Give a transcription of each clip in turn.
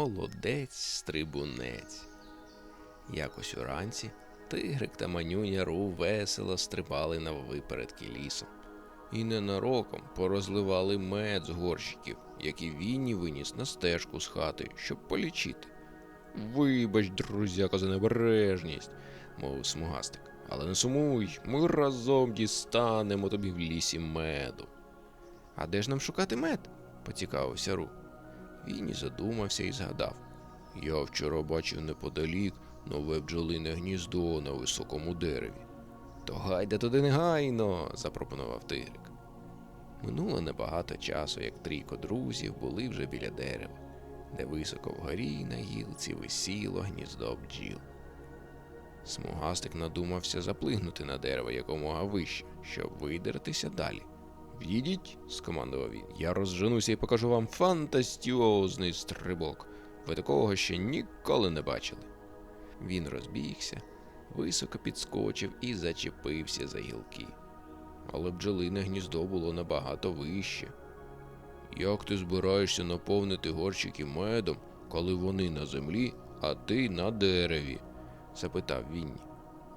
молодець стрибунець. Якось уранці тигрик та манюня Ру весело стрибали на випередки лісом. І ненароком порозливали мед з горщиків, які Вінні виніс на стежку з хати, щоб полічити. Вибач, друзяко, за небережність, мовив смугастик. Але не сумуй, ми разом дістанемо тобі в лісі меду. А де ж нам шукати мед? поцікавився Ру. Вінні задумався і згадав. Я вчора бачив неподалік нове бджолине гніздо на високому дереві. То гайда туди негайно, запропонував тигрик. Минуло небагато часу, як трійко друзів були вже біля дерева, де високо вгорі на гілці висіло гніздо бджіл. Смугастик надумався заплигнути на дерево якомога вище, щоб видертися далі. Відійдіть, скомандував він. Я розженуся і покажу вам фантастіозний стрибок. Ви такого ще ніколи не бачили. Він розбігся, високо підскочив і зачепився за гілки. Але бджолине гніздо було набагато вище. Як ти збираєшся наповнити горщики медом, коли вони на землі, а ти на дереві? запитав Вінні.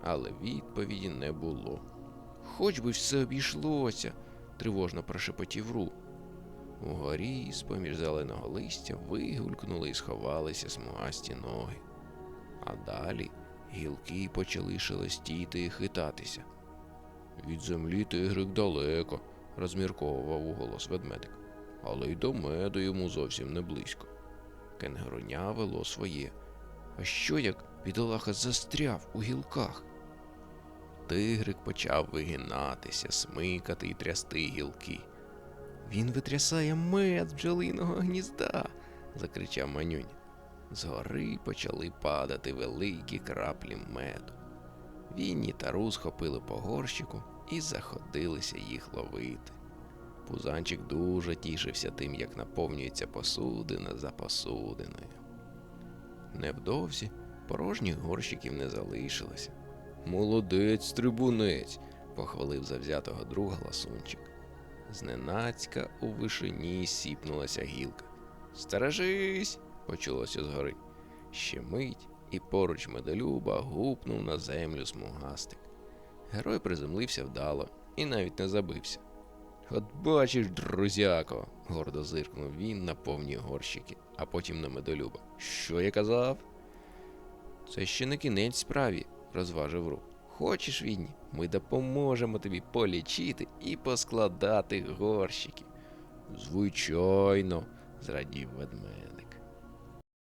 Але відповіді не було. Хоч би все обійшлося, тривожно прошепотів Ру. Угорі, з-поміж зеленого листя, вигулькнули і сховалися смугасті ноги. А далі гілки почали шелестіти і хитатися. Від землі тигрик далеко, розмірковував уголос ведмедик, але й до меду йому зовсім не близько. Кенгуруня вело своє. А що як бідолаха застряв у гілках? Тигрик почав вигинатися, смикати і трясти гілки. Він витрясає мед з бджолиного гнізда, закричав манюнь. Згори почали падати великі краплі меду. Вінні та Ру схопили по горщику і заходилися їх ловити. Пузанчик дуже тішився тим, як наповнюється посудина за посудиною. Невдовзі порожніх горщиків не залишилося. Молодець, трибунець, похвалив завзятого друга ласунчик. Зненацька у вишині сіпнулася гілка. Стережись! почулося згори. Ще мить, і поруч медолюба гупнув на землю смугастик. Герой приземлився вдало і навіть не забився. От бачиш, друзяко, гордо зиркнув він на повні горщики, а потім на медолюба. Що я казав? Це ще не кінець справі, розважив рук, Хочеш, Відні, ми допоможемо тобі полічити і поскладати горщики. Звичайно, зрадів ведмедик.